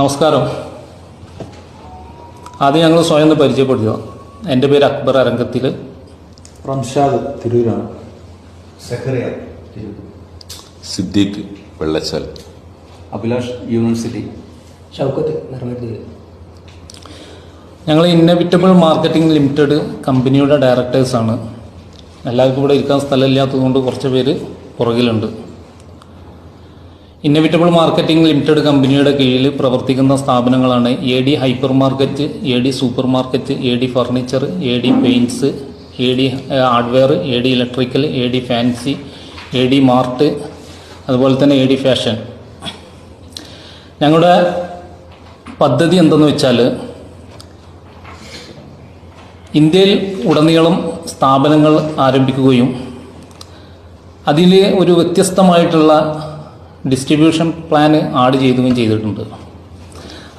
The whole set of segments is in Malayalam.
നമസ്കാരം. ആദ്യം ഞങ്ങൾ സ്വയം ഒന്ന് പരിചയപ്പെടുത്തുക. എന്റെ പേര് അക്ബർ അരംഗത്തിൽ റംഷാദ് തിരൂരാണ്. സിദ്ദീഖ് വെള്ളച്ചൽ. അഭിലാഷ് യൂണിവേഴ്സിറ്റി. ഷൗക്കത്ത് ഞങ്ങൾ ഇന്നവിറ്റബിൾ മാർക്കറ്റിംഗ് ലിമിറ്റഡ് കമ്പനിയുടെ ഡയറക്ടേഴ്സാണ്. എല്ലാവർക്കും ഇവിടെ ഇരിക്കാൻ സ്ഥലമില്ലാത്തതുകൊണ്ട് കുറച്ച് പേര് പുറകിലുണ്ട്. ഇന്നവിറ്റബിൾ മാർക്കറ്റിംഗ് ലിമിറ്റഡ് കമ്പനിയുടെ കീഴിൽ പ്രവർത്തിക്കുന്ന സ്ഥാപനങ്ങളാണ് A D hyper market A D super market A D furniture A D paints A D hardware A D electrical A D fancy A D mart അതുപോലെ തന്നെ എ ഡി ഫാഷൻ ഞങ്ങളുടെ പദ്ധതി എന്തെന്ന് വെച്ചാൽ ഇന്ത്യയിൽ ഉടനീളം സ്ഥാപനങ്ങൾ ആരംഭിക്കുകയും അതിൽ ഒരു വ്യത്യസ്തമായിട്ടുള്ള ഡിസ്ട്രിബ്യൂഷൻ പ്ലാൻ ആഡ് ചെയ്തുകയും ചെയ്തിട്ടുണ്ട്.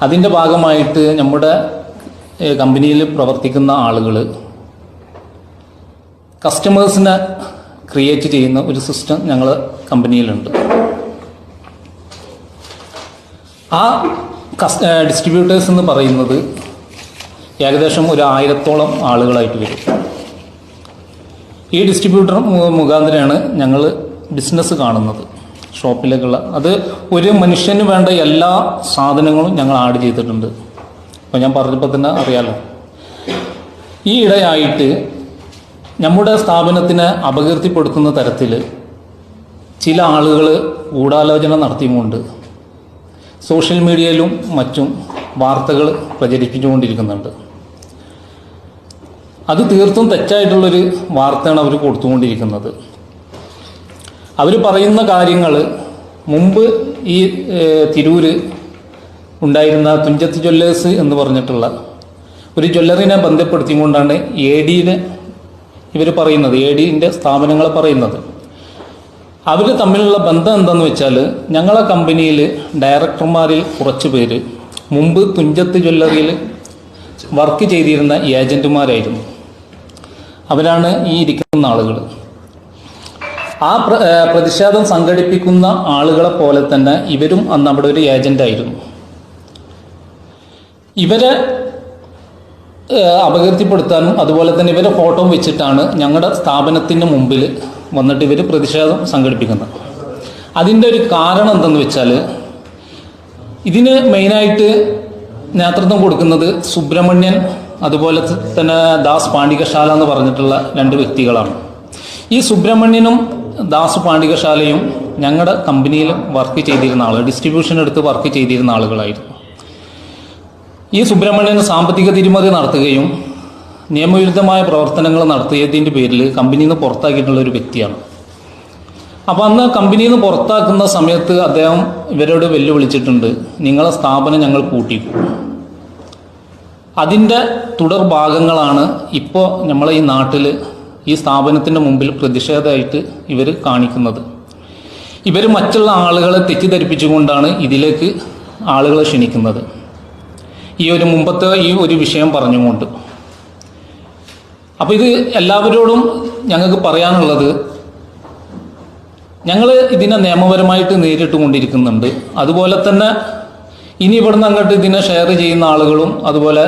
അതിന്റെ ഭാഗമായിട്ട് നമ്മുടെ കമ്പനിയിൽ പ്രവർത്തിക്കുന്ന ആളുകൾ കസ്റ്റമേഴ്സിനെ ക്രിയേറ്റ് ചെയ്യുന്ന ഒരു സിസ്റ്റം ഞങ്ങൾ കമ്പനിയിലുണ്ട്. ആ കസ് ഡിസ്ട്രിബ്യൂട്ടേഴ്സ് എന്ന് പറയുന്നത് ഏകദേശം ഒരു ആയിരത്തോളം ആളുകളായിട്ട് വരും. ഈ ഡിസ്ട്രിബ്യൂട്ടർ മുഖാന്തരമാണ് ഞങ്ങൾ ബിസിനസ് കാണുന്നത്. ഷോപ്പിലേക്കുള്ള. അത് ഒരു മനുഷ്യന് വേണ്ട എല്ലാ സാധനങ്ങളും ഞങ്ങൾ ആഡ് ചെയ്തിട്ടുണ്ട്. അപ്പോൾ ഞാൻ പറഞ്ഞപ്പോൾ തന്നെ അറിയാലോ. ഈ ഇടയായിട്ട് നമ്മുടെ സ്ഥാപനത്തിനെ അപകീർത്തിപ്പെടുത്തുന്ന തരത്തിൽ ചില ആളുകൾ ഗൂഢാലോചന നടത്തിയുമുണ്ട്. സോഷ്യൽ മീഡിയയിലും മറ്റും വാർത്തകൾ പ്രചരിപ്പിച്ചുകൊണ്ടിരിക്കുന്നുണ്ട്. അത് തീർത്തും തെറ്റായിട്ടുള്ളൊരു വാർത്തയാണ് അവർ കൊടുത്തുകൊണ്ടിരിക്കുന്നത്. അവർ പറയുന്ന കാര്യങ്ങൾ മുമ്പ് ഈ തിരൂര് ഉണ്ടായിരുന്ന തുഞ്ചത്ത് ജ്വല്ലേഴ്സ് എന്ന് പറഞ്ഞിട്ടുള്ള ഒരു ജ്വല്ലറിനെ ബന്ധപ്പെടുത്തിക്കൊണ്ടാണ് എ ഡിനെ ഇവർ പറയുന്നത് എ ഡിന്റെ സ്ഥാപനങ്ങൾ പറയുന്നത്. അവർ തമ്മിലുള്ള ബന്ധം എന്താണെന്ന് വെച്ചാൽ ഞങ്ങളെ കമ്പനിയിൽ ഡയറക്ടർമാരിൽ കുറച്ച് പേര് മുമ്പ് തുഞ്ചത്ത് ജ്വല്ലറിയിൽ വർക്ക് ചെയ്തിരുന്ന ഏജന്റുമാരായിരുന്നു അവരാണ് ഈ ഇരിക്കുന്ന ആളുകൾ ആ പ്ര പ്രതിഷേധം സംഘടിപ്പിക്കുന്ന ആളുകളെ പോലെ തന്നെ ഇവരും അന്ന് അവിടെ ഒരു ഏജന്റായിരുന്നു ഇവരെ അപകീർത്തിപ്പെടുത്താനും അതുപോലെ തന്നെ ഇവരെ ഫോട്ടോ വെച്ചിട്ടാണ് ഞങ്ങളുടെ സ്ഥാപനത്തിന് മുമ്പിൽ വന്നിട്ട് ഇവർ പ്രതിഷേധം സംഘടിപ്പിക്കുന്നത്. അതിന്റെ ഒരു കാരണം എന്തെന്ന് വെച്ചാൽ ഇതിന് മെയിനായിട്ട് നേതൃത്വം കൊടുക്കുന്നത് സുബ്രഹ്മണ്യൻ അതുപോലെ തന്നെ ദാസ് പാണ്ഡികശാല എന്ന് പറഞ്ഞിട്ടുള്ള രണ്ട് വ്യക്തികളാണ്. ഈ സുബ്രഹ്മണ്യനും ദാസ് പാണ്ഡികശാലയും ഞങ്ങളുടെ കമ്പനിയിൽ വർക്ക് ചെയ്തിരുന്ന ആളുകൾ ഡിസ്ട്രിബ്യൂഷൻ എടുത്ത് വർക്ക് ചെയ്തിരുന്ന ആളുകളായിരുന്നു. ഈ സുബ്രഹ്മണ്യൻ സാമ്പത്തിക തിരുമതി നടത്തുകയും നിയമവിരുദ്ധമായ പ്രവർത്തനങ്ങൾ നടത്തിയതിന്റെ പേരിൽ കമ്പനിയിൽ നിന്ന് പുറത്താക്കിയിട്ടുള്ള ഒരു വ്യക്തിയാണ്. അപ്പോൾ അന്ന് കമ്പനിയിൽ നിന്ന് പുറത്താക്കുന്ന സമയത്ത് അദ്ദേഹം ഇവരോട് വെല്ലുവിളിച്ചിട്ടുണ്ട് നിങ്ങളെ സ്ഥാപനം ഞങ്ങൾ പൂട്ടിക്കും അതിന്റെ തുടർ ഭാഗങ്ങളാണ് ഇപ്പോൾ നമ്മളെ ഈ നാട്ടിൽ ഈ സ്ഥാപനത്തിന്റെ മുമ്പിൽ പ്രതിഷേധമായിട്ട് ഇവർ കാണിക്കുന്നത്. ഇവർ മറ്റുള്ള ആളുകളെ തെറ്റിദ്ധരിപ്പിച്ചുകൊണ്ടാണ് ഇതിലേക്ക് ആളുകളെ ക്ഷണിക്കുന്നത്. ഈ ഒരു മുമ്പത്തെ ഈ ഒരു വിഷയം പറഞ്ഞുകൊണ്ട്. അപ്പോൾ ഇത് എല്ലാവരോടും ഞങ്ങൾക്ക് പറയാനുള്ളത് ഞങ്ങൾ ഇതിനെ നിയമപരമായിട്ട് നേരിട്ട് കൊണ്ടിരിക്കുന്നുണ്ട് അതുപോലെ തന്നെ ഇനി ഇവിടുന്ന് അങ്ങോട്ട് ഇതിനെ ഷെയർ ചെയ്യുന്ന ആളുകളും അതുപോലെ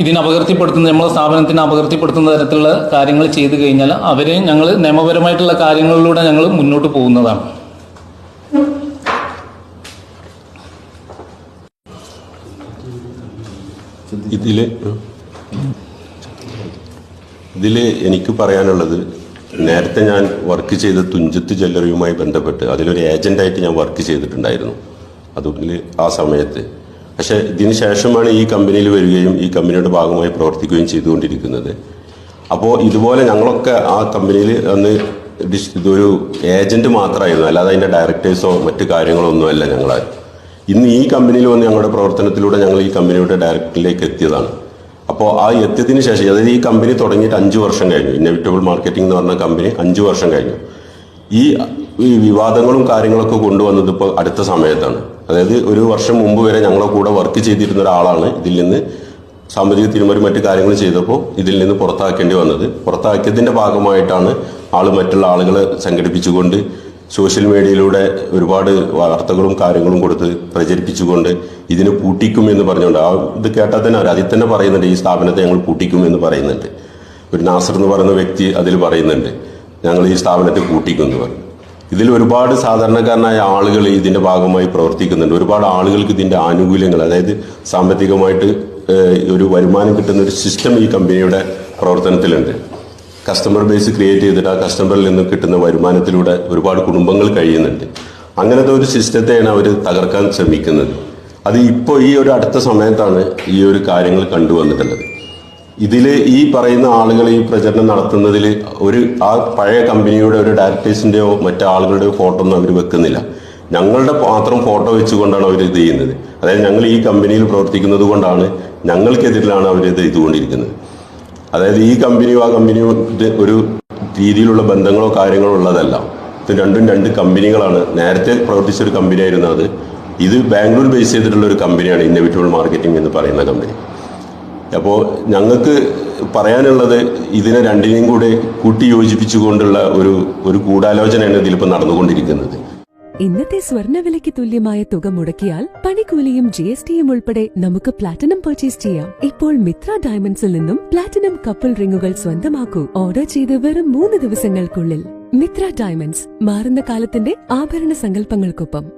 ഇതിനെ അപകീർത്തിപ്പെടുത്തുന്ന നമ്മളെ സ്ഥാപനത്തിനെ അപകീർത്തിപ്പെടുത്തുന്ന തരത്തിലുള്ള കാര്യങ്ങൾ ചെയ്തു കഴിഞ്ഞാൽ അവരെ ഞങ്ങൾ നിയമപരമായിട്ടുള്ള കാര്യങ്ങളിലൂടെ ഞങ്ങൾ മുന്നോട്ട് പോകുന്നതാണ്. ഇതിൽ ഇതിൽ എനിക്ക് പറയാനുള്ളത് നേരത്തെ ഞാൻ വർക്ക് ചെയ്ത തുഞ്ചത്ത് ജ്വല്ലറിയുമായി ബന്ധപ്പെട്ട് അതിലൊരു ഏജന്റായിട്ട് ഞാൻ വർക്ക് ചെയ്തിട്ടുണ്ടായിരുന്നു. അതിൽ ആ സമയത്ത് പക്ഷേ ഇതിന് ശേഷമാണ് ഈ കമ്പനിയിൽ വരികയും ഈ കമ്പനിയുടെ ഭാഗമായി പ്രവർത്തിക്കുകയും ചെയ്തുകൊണ്ടിരിക്കുന്നത്. അപ്പോൾ ഇതുപോലെ ഞങ്ങളൊക്കെ ആ കമ്പനിയിൽ അന്ന് ഇതൊരു ഏജന്റ് മാത്രമായിരുന്നു. അല്ലാതെ അതിന്റെ ഡയറക്ടേഴ്സോ മറ്റു കാര്യങ്ങളോ ഒന്നുമല്ല ഞങ്ങൾ ഇന്ന് ഈ കമ്പനിയിൽ വന്ന് ഞങ്ങളുടെ പ്രവർത്തനത്തിലൂടെ ഞങ്ങൾ ഈ കമ്പനിയുടെ ഡയറക്ടറിലേക്ക് എത്തിയതാണ്. അപ്പോൾ ആ എത്തിയതിന് ശേഷം അതായത് ഈ കമ്പനി തുടങ്ങിയിട്ട് അഞ്ച് വർഷം കഴിഞ്ഞു. ഇന്നവിറ്റബിൾ മാർക്കറ്റിംഗ് എന്ന് പറഞ്ഞ കമ്പനി അഞ്ച് വർഷം കഴിഞ്ഞു. ഈ വിവാദങ്ങളും കാര്യങ്ങളൊക്കെ കൊണ്ടുവന്നത് ഇപ്പോൾ അടുത്ത സമയത്താണ്. അതായത് ഒരു വർഷം മുമ്പ് വരെ ഞങ്ങളുടെ കൂടെ വർക്ക് ചെയ്തിരുന്ന ഒരാളാണ് ഇതിൽ നിന്ന് സാമ്പത്തിക തിരുമറി മറ്റു കാര്യങ്ങൾ ചെയ്തപ്പോൾ ഇതിൽ നിന്ന് പുറത്താക്കേണ്ടി വന്നത്. പുറത്താക്കിയതിന്റെ ഭാഗമായിട്ടാണ് ആൾ മറ്റുള്ള ആളുകളെ സംഘടിപ്പിച്ചുകൊണ്ട് സോഷ്യൽ മീഡിയയിലൂടെ ഒരുപാട് വാർത്തകളും കാര്യങ്ങളും കൊടുത്ത് പ്രചരിപ്പിച്ചുകൊണ്ട് ഇതിനെ പൂട്ടിക്കും എന്ന് പറഞ്ഞുകൊണ്ട്. ആ ഇത് കേട്ടാൽ തന്നെ അവർ അതിൽ തന്നെ പറയുന്നുണ്ട് ഈ സ്ഥാപനത്തെ ഞങ്ങൾ പൂട്ടിക്കും എന്ന് പറയുന്നുണ്ട്. ഒരു നാസർ എന്ന് പറയുന്ന വ്യക്തി അതിൽ പറയുന്നുണ്ട് ഞങ്ങൾ ഈ സ്ഥാപനത്തെ പൂട്ടിക്കും എന്ന് പറഞ്ഞു. ഇതിൽ ഒരുപാട് സാധാരണക്കാരനായ ആളുകൾ ഇതിന്റെ ഭാഗമായി പ്രവർത്തിക്കുന്നുണ്ട്. ഒരുപാട് ആളുകൾക്ക് ഇതിന്റെ ആനുകൂല്യങ്ങൾ അതായത് സാമ്പത്തികമായിട്ട് ഒരു വരുമാനം കിട്ടുന്ന ഒരു സിസ്റ്റം ഈ കമ്പനിയുടെ പ്രവർത്തനത്തിലുണ്ട്. കസ്റ്റമർ ബേസ് ക്രിയേറ്റ് ചെയ്തിട്ട് ആ കസ്റ്റമറിൽ നിന്നും കിട്ടുന്ന വരുമാനത്തിലൂടെ ഒരുപാട് കുടുംബങ്ങൾ കഴിയുന്നുണ്ട്. അങ്ങനത്തെ ഒരു സിസ്റ്റത്തെയാണ് അവർ തകർക്കാൻ ശ്രമിക്കുന്നത്. അത് ഇപ്പോൾ ഈ ഒരു അടുത്ത സമയത്താണ് ഈ ഒരു കാര്യങ്ങൾ കണ്ടുവന്നിട്ടുള്ളത്. ഇതിൽ ഈ പറയുന്ന ആളുകൾ ഈ പ്രചരണം നടത്തുന്നതിൽ ഒരു ആ പഴയ കമ്പനിയുടെ ഒരു ഡയറക്ടേഴ്സിന്റെയോ മറ്റു ആളുകളുടെയോ ഫോട്ടോ ഒന്നും അവർ വെക്കുന്നില്ല. ഞങ്ങളുടെ മാത്രം ഫോട്ടോ വെച്ചുകൊണ്ടാണ് അവർ ഇത് ചെയ്യുന്നത്. അതായത് ഞങ്ങൾ ഈ കമ്പനിയിൽ പ്രവർത്തിക്കുന്നത് കൊണ്ടാണ് ഞങ്ങൾക്കെതിരിലാണ് അവർ ഇത് ചെയ്തുകൊണ്ടിരിക്കുന്നത്. അതായത് ഈ കമ്പനിയോ ആ കമ്പനിയോ ഒരു രീതിയിലുള്ള ബന്ധങ്ങളോ കാര്യങ്ങളോ ഉള്ളതല്ല. ഇത് രണ്ടും രണ്ട് കമ്പനികളാണ്. നേരത്തെ പ്രവർത്തിച്ച ഒരു കമ്പനിയായിരുന്നു അത്. ഇത് ബാംഗ്ലൂർ ബേസ് ചെയ്തിട്ടുള്ള ഒരു കമ്പനിയാണ് ഇന്നവിറ്റബിൾ മാർക്കറ്റിംഗ് എന്ന് പറയുന്ന കമ്പനി. അപ്പോൾ ഞങ്ങൾക്ക് പറയാനുള്ളത് ഇതിനെ രണ്ടിനെയും കൂടെ കൂട്ടി യോജിപ്പിച്ചുകൊണ്ടുള്ള ഒരു ഒരു ഗൂഢാലോചനയാണ് ഇതിലിപ്പോൾ നടന്നുകൊണ്ടിരിക്കുന്നത്. ഇന്നത്തെ സ്വർണവിലയ്ക്ക് തുല്യമായ തുക മുടക്കിയാൽ പണിക്കൂലിയും ജി എസ് ടിയും ഉൾപ്പെടെ നമുക്ക് പ്ലാറ്റിനം പർച്ചേസ് ചെയ്യാം. ഇപ്പോൾ മിത്ര ഡയമണ്ട്സിൽ നിന്നും പ്ലാറ്റിനം കപ്പിൾ റിങ്ങുകൾ സ്വന്തമാക്കൂ. ഓർഡർ ചെയ്ത് വെറും മൂന്ന് ദിവസങ്ങൾക്കുള്ളിൽ. മിത്ര ഡയമണ്ട്സ് മാറുന്ന കാലത്തിന്റെ ആഭരണ സങ്കല്പങ്ങൾക്കൊപ്പം.